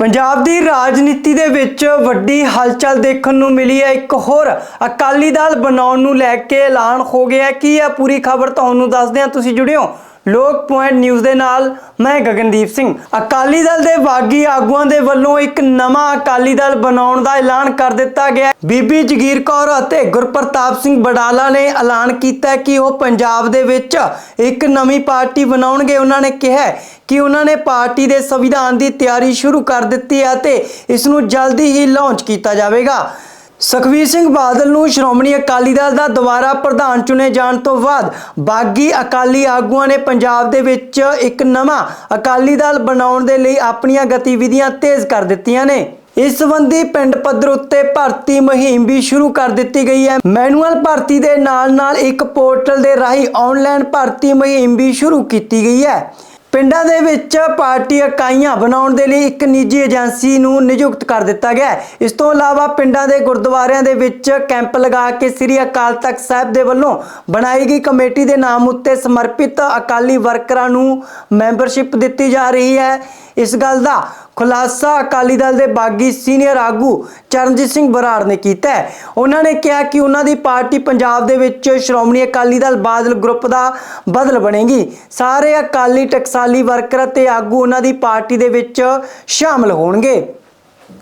ਪੰਜਾਬ ਦੀ ਰਾਜਨੀਤੀ ਦੇ ਵਿੱਚ ਵੱਡੀ ਹਲਚਲ ਦੇਖਣ ਨੂੰ ਮਿਲੀ ਹੈ। ਇੱਕ ਹੋਰ ਅਕਾਲੀ ਦਲ ਬਣਾਉਣ ਨੂੰ ਲੈ ਕੇ ਐਲਾਨ ਹੋ ਗਿਆ ਕੀ ਹੈ ਪੂਰੀ ਖਬਰ ਤੁਹਾਨੂੰ ਦੱਸਦੇ ਹਾਂ। ਤੁਸੀਂ ਜੁੜਿਓ ਲੋਕ ਪੁਆਇੰਟ ਨਿਊਜ਼ ਦੇ ਨਾਲ ਮੈਂ ਗਗਨਦੀਪ ਸਿੰਘ। ਅਕਾਲੀ ਦਲ ਦੇ ਬਾਗੀ ਆਗੂਆਂ ਦੇ ਵੱਲੋਂ ਇੱਕ ਨਵਾਂ ਅਕਾਲੀ ਦਲ ਬਣਾਉਣ ਦਾ ਐਲਾਨ ਕਰ ਦਿੱਤਾ ਗਿਆ ਬੀਬੀ ਜਗੀਰ ਕੌਰ ਅਤੇ ਗੁਰਪ੍ਰਤਾਪ ਸਿੰਘ ਬਡਾਲਾ ਨੇ ਐਲਾਨ ਕੀਤਾ ਕਿ ਉਹ ਪੰਜਾਬ ਦੇ ਵਿੱਚ ਇੱਕ ਨਵੀਂ ਪਾਰਟੀ ਬਣਾਉਣਗੇ। ਉਹਨਾਂ ਨੇ ਕਿਹਾ ਕਿ ਉਹਨਾਂ ਨੇ ਪਾਰਟੀ ਦੇ ਸੰਵਿਧਾਨ ਦੀ ਤਿਆਰੀ ਸ਼ੁਰੂ ਕਰ ਦਿੱਤੀ ਹੈ ਅਤੇ ਇਸ ਨੂੰ ਜਲਦੀ ਹੀ ਲਾਂਚ ਕੀਤਾ ਜਾਵੇਗਾ। ਸੁਖਬੀਰ ਸਿੰਘ ਬਾਦਲ ਨੂੰ ਸ਼੍ਰੋਮਣੀ ਅਕਾਲੀ ਦਲ ਦਾ ਦੁਬਾਰਾ ਪ੍ਰਧਾਨ ਚੁਣੇ ਜਾਣ ਤੋਂ ਬਾਅਦ ਬਾਗੀ ਅਕਾਲੀ ਆਗੂਆਂ ਨੇ ਪੰਜਾਬ ਦੇ ਵਿੱਚ ਇੱਕ ਨਵਾਂ ਅਕਾਲੀ ਦਲ ਬਣਾਉਣ ਦੇ ਲਈ ਆਪਣੀਆਂ ਗਤੀਵਿਧੀਆਂ ਤੇਜ਼ ਕਰ ਦਿੱਤੀਆਂ ਨੇ। ਇਸ ਸੰਬੰਧੀ ਪਿੰਡ ਪੱਧਰ ਉੱਤੇ ਭਰਤੀ ਮੁਹਿੰਮ ਵੀ ਸ਼ੁਰੂ ਕਰ ਦਿੱਤੀ ਗਈ ਹੈ। ਮੈਨੂਅਲ ਭਰਤੀ ਦੇ ਨਾਲ-ਨਾਲ ਇੱਕ ਪੋਰਟਲ ਦੇ ਰਾਹੀਂ ਆਨਲਾਈਨ ਭਰਤੀ ਮੁਹਿੰਮ ਵੀ ਸ਼ੁਰੂ ਕੀਤੀ ਗਈ ਹੈ। ਪਿੰਡਾਂ ਦੇ ਵਿੱਚ ਪਾਰਟੀ ਇਕਾਈਆਂ ਬਣਾਉਣ ਦੇ ਲਈ ਇੱਕ ਨਿੱਜੀ ਏਜੰਸੀ ਨੂੰ ਨਿਯੁਕਤ ਕਰ ਦਿੱਤਾ ਗਿਆ ਇਸ ਤੋਂ ਇਲਾਵਾ ਪਿੰਡਾਂ ਦੇ ਗੁਰਦੁਆਰਿਆਂ ਦੇ ਵਿੱਚ ਕੈਂਪ ਲਗਾ ਕੇ ਸ੍ਰੀ ਅਕਾਲ ਤਖਤ ਸਾਹਿਬ ਦੇ ਵੱਲੋਂ ਬਣਾਈ ਗਈ ਕਮੇਟੀ ਦੇ ਨਾਮ ਉੱਤੇ ਸਮਰਪਿਤ ਅਕਾਲੀ ਵਰਕਰਾਂ ਨੂੰ ਮੈਂਬਰਸ਼ਿਪ ਦਿੱਤੀ ਜਾ ਰਹੀ ਹੈ। ਇਸ ਗੱਲ ਦਾ ਖੁਲਾਸਾ ਅਕਾਲੀ ਦਲ ਦੇ ਬਾਗੀ ਸੀਨੀਅਰ ਆਗੂ ਚਰਨਜੀਤ ਸਿੰਘ ਬਰਾੜ ਨੇ ਕੀਤਾ ਹੈ। ਉਹਨਾਂ ਨੇ ਕਿਹਾ ਕਿ ਉਹਨਾਂ ਦੀ ਪਾਰਟੀ ਪੰਜਾਬ ਦੇ ਵਿੱਚ ਸ਼੍ਰੋਮਣੀ ਅਕਾਲੀ ਦਲ ਬਾਦਲ ਗਰੁੱਪ ਦਾ ਬਦਲ ਬਣੇਗੀ। ਸਾਰੇ ਅਕਾਲੀ ਟਕਸਾਲੀ ਵਰਕਰ ਅਤੇ ਆਗੂ ਉਹਨਾਂ ਦੀ ਪਾਰਟੀ ਦੇ ਵਿੱਚ ਸ਼ਾਮਲ ਹੋਣਗੇ।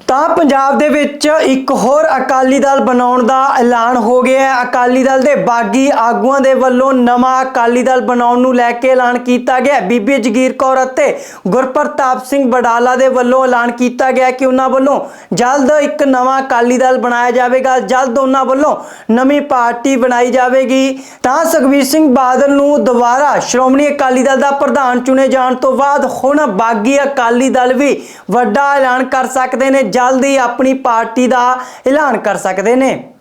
ਤਾਂ ਪੰਜਾਬ ਦੇ ਵਿੱਚ ਇੱਕ ਹੋਰ ਅਕਾਲੀ ਦਲ ਬਣਾਉਣ ਦਾ ਐਲਾਨ ਹੋ ਗਿਆ ਹੈ। ਅਕਾਲੀ ਦਲ ਦੇ ਬਾਗੀ ਆਗੂਆਂ ਦੇ ਵੱਲੋਂ ਨਵਾਂ ਅਕਾਲੀ ਦਲ ਬਣਾਉਣ ਨੂੰ ਲੈ ਕੇ ਐਲਾਨ ਕੀਤਾ ਗਿਆ ਬੀਬੀ ਜਗੀਰ ਕੌਰ ਅਤੇ ਗੁਰਪ੍ਰਤਾਪ ਸਿੰਘ ਬਡਾਲਾ ਦੇ ਵੱਲੋਂ ਐਲਾਨ ਕੀਤਾ ਗਿਆ ਕਿ ਉਹਨਾਂ ਵੱਲੋਂ ਜਲਦ ਇੱਕ ਨਵਾਂ ਅਕਾਲੀ ਦਲ ਬਣਾਇਆ ਜਾਵੇਗਾ। ਜਲਦ ਉਹਨਾਂ ਵੱਲੋਂ ਨਵੀਂ ਪਾਰਟੀ ਬਣਾਈ ਜਾਵੇਗੀ। ਤਾਂ ਸੁਖਬੀਰ ਸਿੰਘ ਬਾਦਲ ਨੂੰ ਦੁਬਾਰਾ ਸ਼੍ਰੋਮਣੀ ਅਕਾਲੀ ਦਲ ਦਾ ਪ੍ਰਧਾਨ ਚੁਣੇ ਜਾਣ ਤੋਂ ਬਾਅਦ ਹੁਣ ਬਾਗੀ ਅਕਾਲੀ ਦਲ ਵੀ ਵੱਡਾ ਐਲਾਨ ਕਰ ਸਕਦੇ ਨੇ। ਨੇ ਜਲਦ ਹੀ ਆਪਣੀ ਪਾਰਟੀ ਦਾ ਐਲਾਨ ਕਰ ਸਕਦੇ ਨੇ।